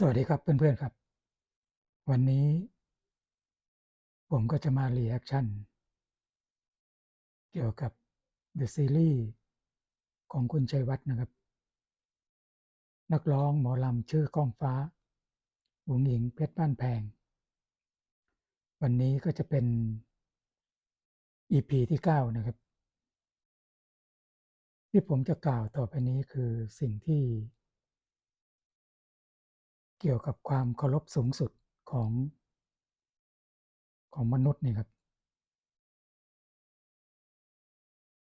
สวัสดีครับเพื่อนๆครับ วันนี้ ผมก็จะมารีแอคชั่น เกี่ยวกับ The Series ของคุณชัยวัฒน์นะครับ นักร้องหมอลำชื่อก้องฟ้าหงหญิงเพชรบ้านแพง วันนี้ก็จะเป็น EP ที่ 9 นะครับ ที่ผมจะกล่าวต่อไปนี้คือสิ่งที่ เกี่ยวกับความเคารพสูงสุดของของมนุษย์นี่ครับ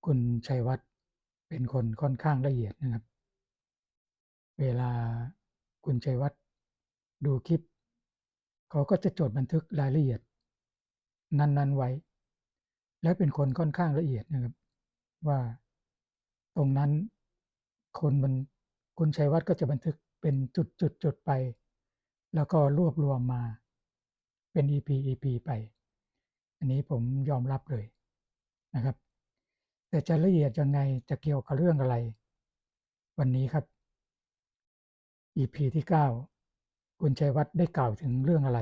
คุณชัยวัฒน์เป็นคนค่อนข้างละเอียดนะครับ เวลาคุณชัยวัฒน์ดูคลิป เขาก็จะจดบันทึกรายละเอียด นั้น ๆ ไว้ และเป็นคนค่อนข้างละเอียดนะครับ ว่าตรงนั้นคนมันคุณชัยวัฒน์ก็จะบันทึก เป็นจุดๆๆไป แล้วก็รวบรวมมาเป็น EP EP ไป อันนี้ผมยอมรับเลยนะครับ แต่จะละเอียดยังไงจะเกี่ยวกับเรื่องอะไร วันนี้ครับ EP ที่ 9 คุณชัยวัฒน์ได้กล่าวถึงเรื่องอะไร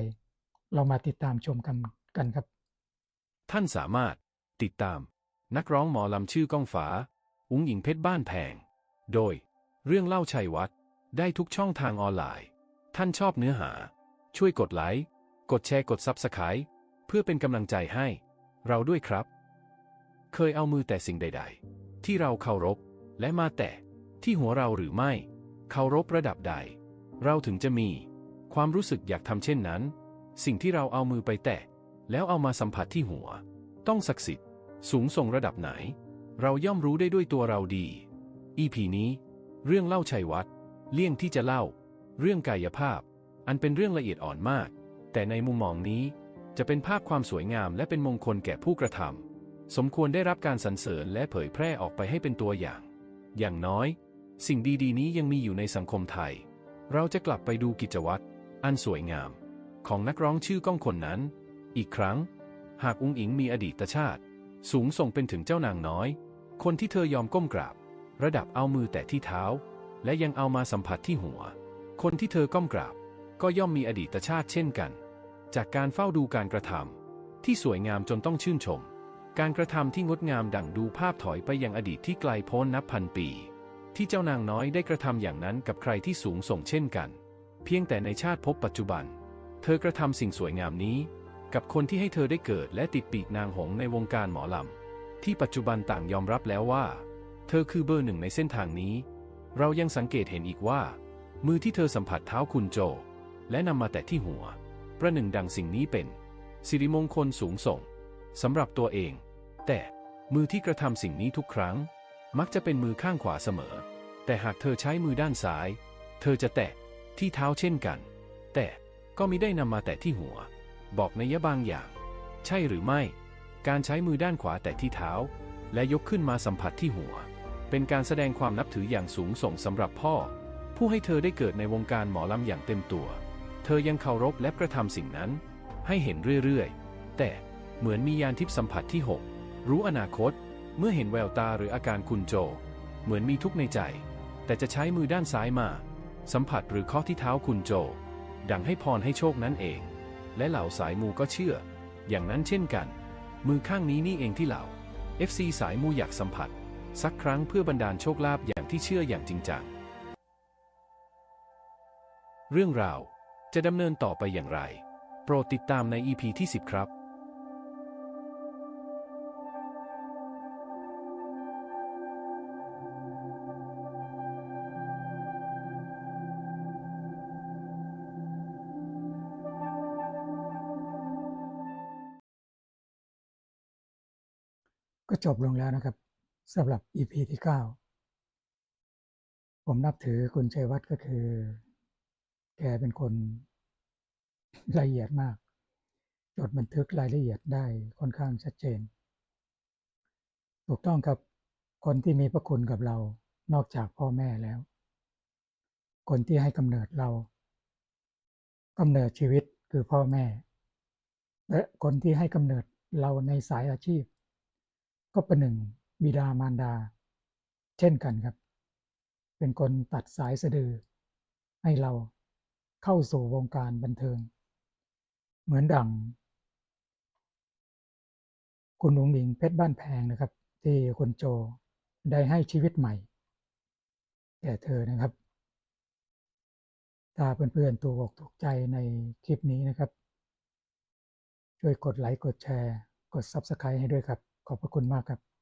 เรามาติดตามชมกันกันครับ ท่านสามารถติดตาม นักร้องหมอลำชื่อก้องฟ้าอุ้งหญิงเพชรบ้านแพง โดย เรื่องเล่าชัยวัฒน์ ได้ทุกช่องทางออนไลน์ ท่านชอบเนื้อหา ช่วยกดไลค์ กดแชร์กด Subscribe เพื่อเป็นกำลังใจให้ เราด้วยครับ เคยเอามือแต่สิ่งใด ๆ ที่เราเคารพ และมาแตะที่หัวเราหรือไม่ เคารพระดับใด เราถึงจะมี ความรู้สึกอยากทำเช่นนั้น สิ่งที่เราเอามือไปแตะ แล้วเอามาสัมผัสที่หัว ต้องศักดิ์สิทธิ์ สูงส่งระดับไหน เราย่อมรู้ได้ด้วยตัวเราดี EP นี้ เรื่องเล่าชัยวัฒน เลี่ยงที่จะเล่า เรื่องกายภาพ อันเป็นเรื่องละเอียดอ่อนมาก แต่ในมุมมองนี้ จะเป็นภาพความสวยงามและเป็นมงคลแก่ผู้กระทำสมควรได้รับการสรรเสริญและเผยแพร่ออกไปให้เป็นตัวอย่าง อย่างน้อย สิ่งดีๆ นี้ยังมีอยู่ในสังคมไทย เราจะกลับไปดูกิจวัตรอันสวยงาม ของนักร้องชื่อก้องคนนั้น อีกครั้ง หากอุ้งอิงมีอดีตชาติ สูงส่งเป็นถึงเจ้านางน้อย คนที่เธอยอมก้มกราบ ระดับเอามือแตะที่เท้า และยังเอามาสัมผัสที่หัว คนที่เธอก้มกราบ ก็ย่อมมีอดีตชาติเช่นกัน จากการเฝ้าดูการกระทำที่สวยงามจนต้องชื่นชม การกระทำที่งดงามดั่งดูภาพถอยไปยังอดีตที่ไกลโพ้นนับพันปี ที่เจ้านางน้อยได้กระทำอย่างนั้นกับใครที่สูงส่งเช่นกัน เพียงแต่ในชาติภพปัจจุบัน เธอกระทำสิ่งสวยงามนี้ กับคนที่ให้เธอได้เกิดและติดปีกนางหงส์ในวงการหมอลำที่ปัจจุบันต่างยอมรับแล้วว่า เธอคือเบอร์หนึ่งในเส้นทางนี้ เรายังสังเกตเห็นอีกว่า มือที่เธอสัมผัสเท้าคุณโจ และนำมาแตะที่หัว ประหนึ่งดังสิ่งนี้เป็น สิริมงคลสูงส่งสำหรับตัวเอง แต่มือที่กระทำสิ่งนี้ทุกครั้ง มักจะเป็นมือข้างขวาเสมอ แต่หากเธอใช้มือด้านซ้าย เธอจะแตะที่เท้าเช่นกัน แต่ก็มิได้นำมาแตะที่หัว บอกนัยบางอย่าง ใช่หรือไม่ การใช้มือด้านขวาแตะที่เท้า และยกขึ้นมาสัมผัสที่หัว เป็นการแสดงความนับถืออย่างสูงส่งสำหรับพ่อ ผู้ให้เธอได้เกิดในวงการหมอลำอย่างเต็มตัว เธอยังเคารพและกระทำสิ่งนั้น ให้เห็นเรื่อยๆ แต่เหมือนมียานทิพย์สัมผัสที่ 6 รู้อนาคต เมื่อเห็นแววตาหรืออาการคุณโจ เหมือนมีทุกข์ในใจ แต่จะใช้มือด้านซ้ายมา สัมผัสหรือเคาะที่เท้าคุณโจ ดังให้พรให้โชคนั้นเอง และเหล่าสายมูก็เชื่อ อย่างนั้นเช่นกัน มือข้างนี้นี่เองที่เหล่า FC สายมูอยากสัมผัส สักครั้งเพื่อบันดาลโชคลาภอย่างที่เชื่ออย่างจริงจัง เรื่องราวจะดำเนินต่อไปอย่างไร โปรดติดตามใน EP ที่ 10 ครับก็จบลงแล้วนะครับ สำหรับ EP ที่ 9 ผมนับถือคุณชัยวัฒน์ก็คือ แกเป็นคนละเอียดมาก จดบันทึกรายละเอียดได้ค่อนข้างชัดเจน ถูกต้องครับคนที่มีพระคุณกับเรานอกจากพ่อแม่แล้ว คนที่ให้กำเนิดเรากำเนิดชีวิตคือพ่อแม่ และคนที่ให้กำเนิดเราในสายอาชีพ ก็เป็นหนึ่ง บิดามารดา เช่นกันครับ เป็นคนตัดสายสะดือ ให้เราเข้าสู่วงการบันเทิง เหมือนดัง คุณอุ๋งอิงเพชรบ้านแพงนะครับ ที่คุณโจได้ให้ชีวิตใหม่แก่เธอนะครับ ถ้าเพื่อนๆถูกอกถูกใจในคลิปนี้นะครับ ช่วยกดไลค์ กดแชร์ กด Subscribe ให้ด้วยครับ ขอบพระคุณมากครับ